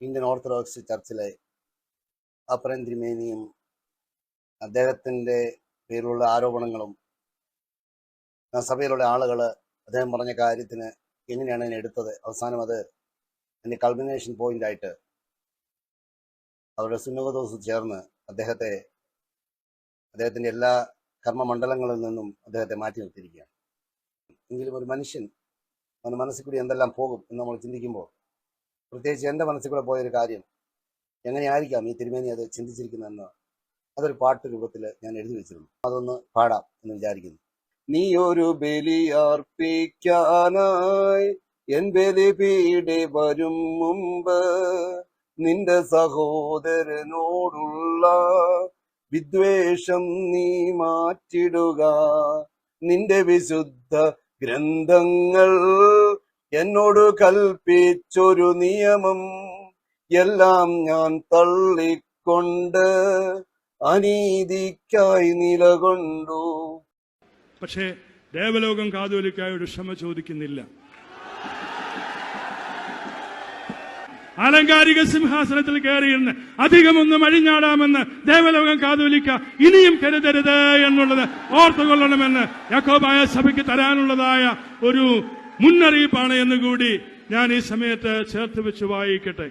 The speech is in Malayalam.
ഇന്ത്യൻ ഓർത്തഡോക്സ് ചർച്ചിലെ അപ്പറൻ തിരുമേനിയും അദ്ദേഹത്തിന്റെ പേരിലുള്ള ആരോപണങ്ങളും സഭയിലുള്ള ആളുകൾ അദ്ദേഹം പറഞ്ഞ കാര്യത്തിന് എങ്ങനെയാണ് അതിനെ എടുത്തത്? അവസാനം അത് അതിന്റെ കൾമിനേഷൻ പോയിന്റ് ആയിട്ട് അവരുടെ സുന്നകദോസ് ചേർന്ന് അദ്ദേഹത്തെ അദ്ദേഹത്തിന്റെ എല്ലാ കർമ്മമണ്ഡലങ്ങളിൽ നിന്നും അദ്ദേഹത്തെ മാറ്റി നിർത്തിയിരിക്കുകയാണ്. എങ്കിലും ഒരു മനുഷ്യൻ അവന്റെ മനസ്സിൽ കൂടി എന്തെല്ലാം പോകും എന്ന് നമ്മൾ ചിന്തിക്കുമ്പോൾ പ്രത്യേകിച്ച് എന്റെ മനസ്സിൽ കൂടെ പോയൊരു കാര്യം എങ്ങനെയായിരിക്കാം ഈ തിരുമേനി അത് ചിന്തിച്ചിരിക്കുന്നതെന്ന് അതൊരു പാട്ട് രൂപത്തിൽ ഞാൻ എഴുതി വെച്ചിരുന്നു. അതൊന്ന് പാടാം എന്ന് വിചാരിക്കുന്നു. നീ ഒരു ബലിയർപ്പിക്കാനായി എൻ ബലിപീടെ വരും മുമ്പ് നിന്റെ സഹോദരനോടുള്ള വിദ്വേഷം നീ മാറ്റിടുക. നിന്റെ വിശുദ്ധ ഗ്രന്ഥങ്ങൾ എന്നോട് കൽപ്പിച്ചൊരു നിയമം എല്ലാം ഞാൻ തള്ളിക്കൊണ്ട് അനീതിക്കായി നിലകൊണ്ടു. പക്ഷേ ദേവലോകം കാതോലിക്കായോട് ക്ഷമ ചോദിക്കുന്നില്ല. ആലങ്കാരിക സിംഹാസനത്തിൽ കയറിയിരുന്ന് അധികമൊന്നും അഴിഞ്ഞാടാമെന്ന് ദേവലോകം കാതോലിക്ക ഇനിയും കരുതരുത് എന്നുള്ളത് ഓർത്തുകൊള്ളണമെന്ന് യാക്കോബായ സഭയ്ക്ക് തരാനുള്ളതായ ഒരു മുന്നറിയിപ്പാണ് എന്ന് കൂടി ഞാൻ ഈ സമയത്ത് ചേർത്ത് വെച്ച് വായിക്കട്ടെ.